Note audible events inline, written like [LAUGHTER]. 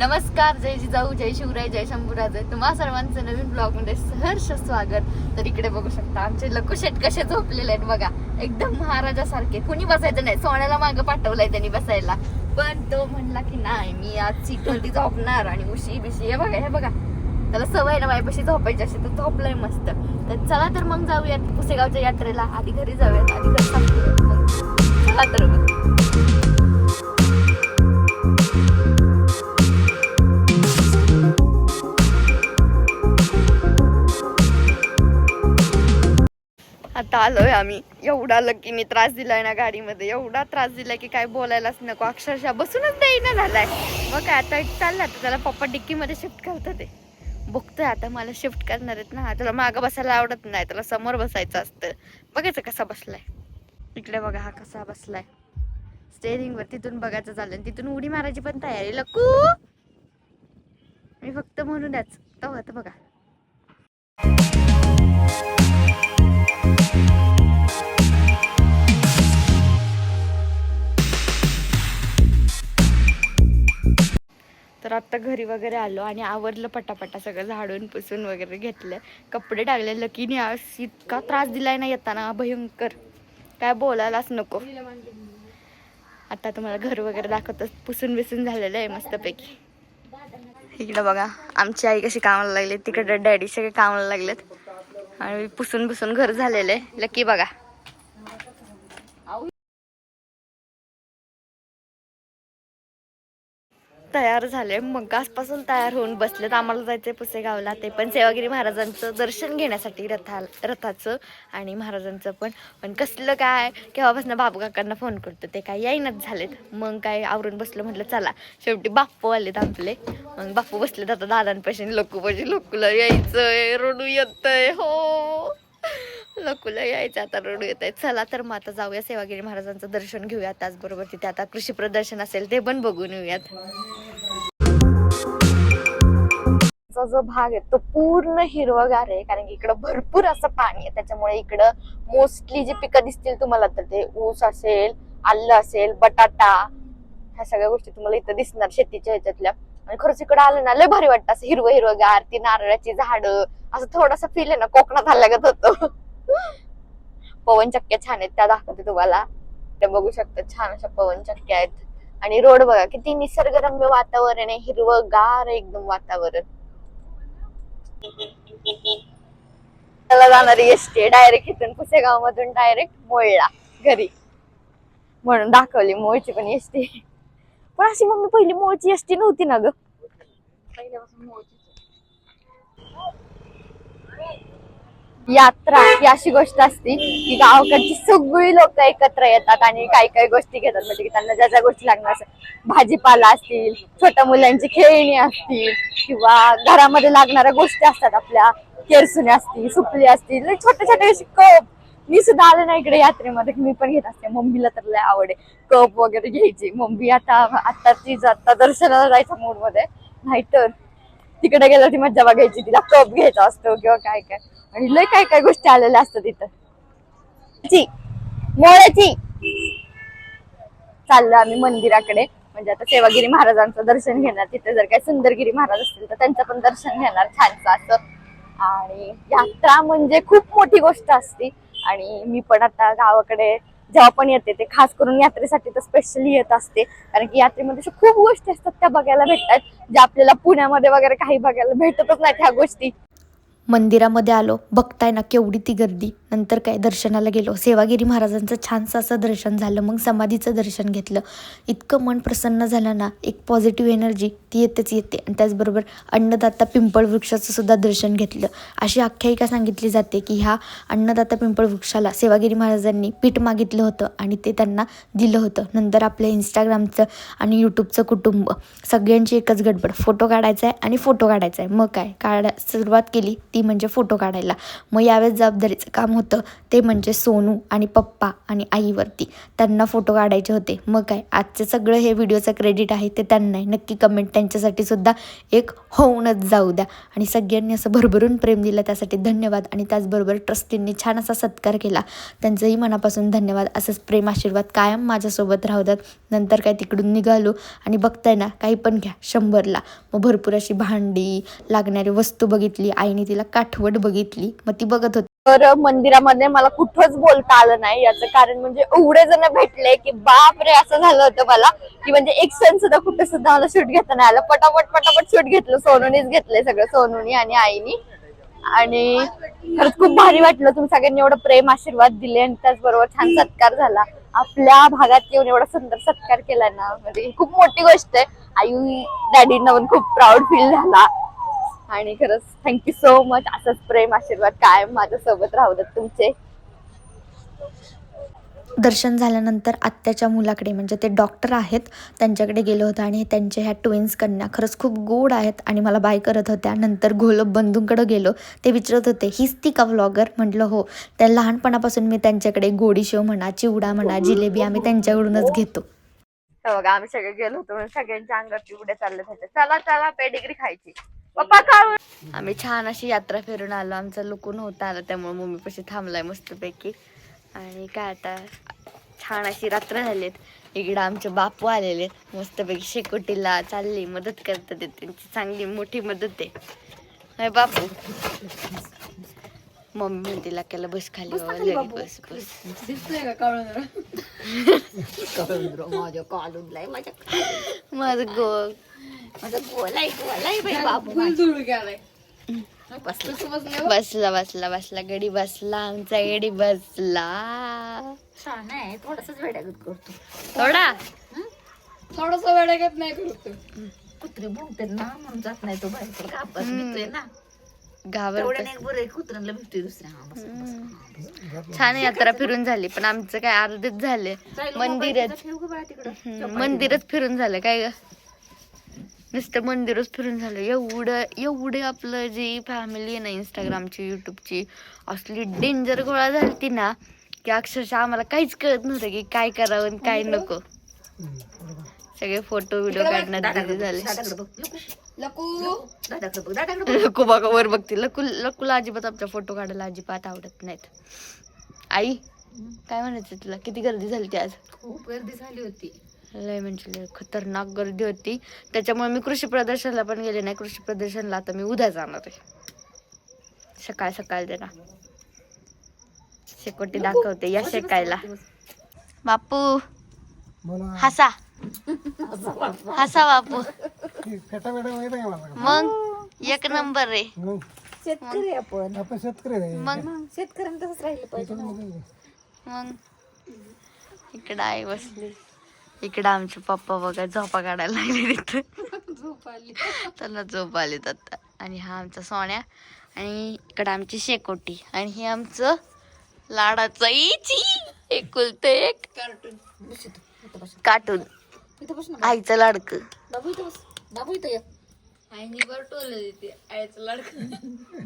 नमस्कार जय जिजाऊ जय शिवराय जय शंभूराजे. तुम्हा सर्वांचं नवीन ब्लॉगमध्ये सहर्ष स्वागत. तर इकडे बघू शकता आमचे लकू शेट कसे झोपलेले आहेत बघा. एकदम महाराजासारखे. कुणी बसायचं नाही. सोन्याला मागं पाठवलंय त्यांनी बसायला. पण तो म्हणला की नाही मी आज सीट वरती झोपणार आणि उशी बिशी. हे बघा हे बघा. त्याला सवय ना बायपाशी झोपायची अशी. तर झोपलंय मस्त. तर चला तर मग जाऊयात पुसेगावच्या यात्रेला. आधी घरी जाऊयात. आधी घरी मग चला तर मग. आता आलोय आम्ही. एवढा लकीने त्रास दिलाय ना गाडीमध्ये. एवढा त्रास दिलाय की काय बोलायलाच नको. अक्षरशः बसूनच देईना झालाय. मग काय आता चाललं आता. त्याला पप्पा डिक्कीमध्ये शिफ्ट करतात ते. बघतोय आता मला शिफ्ट करणार आहेत ना. त्याला मागं बसायला आवडत नाही. त्याला समोर बसायचं असतं. बघायचं कसा बसलाय. इकडे बघा हा कसा बसलाय. स्टेअरिंग वर तिथून बघायचं झालं आणि तिथून उडी मारायची पण तयारी लकू! मी फक्त म्हणून द्याच तेव्हा तर बघा. तर आत्ता घरी वगैरे आलो आणि आवरलं पटापटा सगळं झाडून पुसून वगैरे घेतलं. कपडे टाकले लकीने आज इतका त्रास दिलाय ना येताना भयंकर. काय बोलायलाच नको. आता तुम्हाला घर वगैरे दाखवतच पुसून बिसून झालेलं आहे मस्तपैकी. इकडं बघा आमची आई कशी कामाला लागली तिकडे डॅडी सगळे कामाला लागलेत. आणि पुसून पुसून घर झालेलं आहे. लकी बघा. तयार झाले. मग आजपासून तयार होऊन बसलेत. आम्हाला जायचंय पुसेगावला. ते पण सेवागिरी महाराजांचं दर्शन घेण्यासाठी रथा रथाचं आणि महाराजांचं पण. पण कसलं काय? केव्हापासून बाबू काकांना फोन करतो ते काय येईनच झालेत. मग काय आवरून बसलं म्हटलं चला शेवटी बाप्पू आलेत आपले. मग बाप्पू बसलेत. आता दादांपाशी लोकू पाशी लोकूला यायचंय रडू येतंय. हो. लकुला यायचं आता रडू येत आहे चला तर मग आता जाऊया सेवागिरी महाराजांचं दर्शन घेऊया त्याचबरोबर तिथे. आता कृषी प्रदर्शन असेल ते पण बघून येऊयात. जो भाग आहे तो पूर्ण हिरवगार आहे कारण की इकडं भरपूर असं पाणी आहे. त्याच्यामुळे इकडं मोस्टली जी पिकं दिसतील तुम्हाला तर ते ऊस असेल आलं असेल बटाटा ह्या सगळ्या गोष्टी तुम्हाला इथं दिसणार शेतीच्या ह्याच्यातल्या. आणि खरंच इकडं आलं ना लय भारी वाटतं. असं हिरवं हिरवगार ती नारळाची झाडं असं थोडासा फील आहे ना कोकणात आल्यागत होतं. पवन चक्क्या छान आहेत त्या दाखवते तुम्हाला. त्या बघू शकता छान अशा पवन चक्क्या आहेत. आणि रोड बघा किती निसर्गरम्य वातावरण आहे हिरवं गार आहे एकदम वातावरण. त्याला जाणारी एसटी डायरेक्ट इथून पुसेगाव मधून डायरेक्ट मोळला घरी. म्हणून दाखवली मोळची पण एसटी पण अशी मम्मी पहिली मोळची एसटी नव्हती ना ग? यात्रा ही अशी गोष्ट असती की गावाकडची सगळी लोक एकत्र येतात आणि काही काही गोष्टी घेतात. म्हणजे की त्यांना ज्या ज्या गोष्टी लागणार असतात भाजीपाला असतील छोट्या मुलांची खेळणी असतील किंवा घरामध्ये लागणाऱ्या गोष्टी असतात आपल्या केरसुने असतील सुपली असतील म्हणजे छोटे छोटे अशी कप. मी सुद्धा आले ना इकडे यात्रेमध्ये मी पण घेत असते. मम्मीला तर लय आवड. आहे कप वगैरे घ्यायची. मम्मी आता आता ती आता दर्शनाला जायचं मूडमध्ये. नाहीतर तिकडे गेलं ती मज्जा बघायची. तिला कप घ्यायचा असतो किंवा काय काय. आणि लय काय काय गोष्टी आलेल्या असतात तिथं मोळ्याची चाललो आम्ही मंदिराकडे. म्हणजे आता सेवागिरी महाराजांचं दर्शन घेणार. तिथे जर काय सुंदरगिरी महाराज असतील तर त्यांचं पण दर्शन घेणार छानसं असं. आणि यात्रा म्हणजे खूप मोठी गोष्ट असते. आणि मी पण आता गावाकडे जेव्हा पण येते ते खास करून यात्रेसाठी तर स्पेशली येत असते. कारण की यात्रेमध्ये खूप गोष्टी असतात त्या बघायला भेटतात. ज्या आपल्याला पुण्यामध्ये वगैरे काही बघायला भेटतच नाहीत ह्या गोष्टी. मंदिरामध्ये आलो. बघताय ना केवढी ती गर्दी. नंतर काय दर्शनाला गेलो. सेवागिरी महाराजांचं छानसं असं दर्शन झालं. मग समाधीचं दर्शन घेतलं. इतकं मन प्रसन्न झालं ना. एक पॉझिटिव्ह एनर्जी ती येतेच येते. आणि त्याचबरोबर अन्नदाता पिंपळ वृक्षाचं सुद्धा दर्शन घेतलं. अशी आख्यायिका सांगितली जाते की ह्या अन्नदाता पिंपळ वृक्षाला सेवागिरी महाराजांनी पीठ मागितलं होतं आणि ते त्यांना दिलं होतं. नंतर आपल्या इंस्टाग्रामचं आणि यूट्यूबचं कुटुंब. सगळ्यांची एकच गडबड. फोटो काढायचा आहे आणि फोटो काढायचा आहे मग काय? काढा सुरुवात केली. ती ती म्हणजे फोटो काढायला. मग यावेळेस जबाबदारीचं काम होतं ते म्हणजे सोनू आणि पप्पा आणि आईवरती. त्यांना फोटो काढायचे होते. मग काय आजचं सगळं हे व्हिडिओचं क्रेडिट आहे ते त्यांना आहे नक्की कमेंट त्यांच्यासाठी सुद्धा एक होऊनच जाऊ द्या. आणि सगळ्यांनी असं भरभरून प्रेम दिलं त्यासाठी धन्यवाद. आणि त्याचबरोबर ट्रस्टींनी छान असा सत्कार केला. त्यांचंही मनापासून धन्यवाद. असंच प्रेम आशीर्वाद कायम माझ्यासोबत राहू द्यात नंतर काय तिकडून निघालो. आणि बघताय ना काही पण घ्या. शंभरला. मग भरपूर अशी भांडी लागणारी वस्तू बघितली. आईने तिला काठवट बघितली मग ती बघत होती. तर मंदिरामध्ये मला कुठंच बोलता आलं नाही. याचं कारण म्हणजे एवढे जण भेटले की बाप रे असं झालं होतं मला. की म्हणजे एक सण सुद्धा कुठे सुद्धा मला शूट घेता नाही आलं. पटापट पटापट शूट घेतलं. सोनूनीच घेतलंय सगळं सोनूनी आणि आईनी. आणि खरंच खूप भारी वाटलं. तुम्ही सगळ्यांनी एवढं प्रेम आशीर्वाद दिले आणि त्याचबरोबर छान सत्कार झाला. आपल्या भागात येऊन एवढा सुंदर सत्कार केला ना म्हणजे खूप मोठी गोष्ट आहे. आई डॅडींना पण खूप प्राऊड फील झाला. आणि खरंच थँक्यू सो मच असंच प्रेम आशीर्वाद कायम माझ्यासोबत राहू देत तुमचे. दर्शन झाल्यानंतर आत्याच्या मुलाकडे म्हणजे ते डॉक्टर आहेत त्यांच्याकडे गेलो होतो आणि त्यांच्या ह्या ट्विन्स कन्या खरंच खूप गोड आहेत आणि मला बाय करत होत्या. नंतर घोलप बंधूंकडे गेलो. ते विचारत होते हीच ती का व्लॉगर म्हटलं हो. त्या लहानपणापासून मी त्यांच्याकडे गोडी शेव म्हणा चिवडा म्हणा जिलेबी आम्ही त्यांच्याकडूनच घेतो. बघा आम्ही सगळे गेलो होतो सगळ्यांच्या अंगात उड्या चालले होते. चला चला पेडिग्री खायची. पप्पा आम्ही छान अशी यात्रा फिरून आलो. आमचा लुकून होता आला त्यामुळे मम्मी पशी थांबलाय मस्तपैकी. आणि काय आता छान अशी रात्र झालीत. इकडं आमचे बापू आलेले आहेत. मस्तपैकी शेकोटीला चालली मदत करतात ते. त्यांची चांगली मोठी मदत आहे. बापू? मम्मी म्हणते लाक्याला बस खाली बस बस [LAUGHS] माझ्या कालूनलाय माझ्या माझं गो माझा गोलाय गोलाय बाई बाबू बसला बसला? बसला गडी बसला आमचा गडी बसला. छान आहे थोडसच वेड्यागत करतो. थोडा? थोडस वेळागत नाही करतो कुत्री भोगते ना म्हणून जात नाही तो बाहेर. कापस मिळतोय ना. छान यात्रा फिरून झाली. पण आमचं काय अर्धेच झाले. मंदिरच मंदिरच फिरून झालं. काय ग? नुसतं मंदिरच फिरून झालं. एवढं एवढे आपलं जी फॅमिली आहे ना इंस्टाग्रामची युट्यूबची असली डेंजर गोळा झाली ना की अक्षरशः आम्हाला काहीच कळत नव्हतं की काय करावं आणि काय नको. सगळे फोटो व्हिडिओ काढण्यात झाले. लकू, बघ वर बघते. लकू लकूला अजिबात आमच्या फोटो काढायला अजिबात आवडत नाहीत. आई काय म्हणायचं तुला? किती गर्दी झाली ती आज? खूप गर्दी झाली होती. लय म्हणजे लय खतरनाक गर्दी होती. त्याच्यामुळे मी कृषी प्रदर्शनला पण गेले नाही. कृषी प्रदर्शनला आता मी उद्या जाणार आहे. सकाळ सकाळ जरा. शेकोटी दाखवते या शेकायला. बापू हसा. हसा बापू. मग एक नंबर रे शेतकरी आपण. आपण शेतकरी मग? शेतकऱ्यांना तसंच राहिलं पाहिजे. मग? इकडं आई बसली. इकडं आमचे पप्पा बघा झोपा काढायला लागले तिथं. झोप आली त्याला झोप आलीत आता. आणि हा आमचा सोन्या आणि इकडं आमची शेकोटी. आणि हे आमचं लाडाचं इची एकुलते एक. कार्टून. कार्टून. इथं बस ना. आईचं लाडकं. बाबू इथं बस. बाबू इथं आईनी बर टोल देते आईचं लाडकं.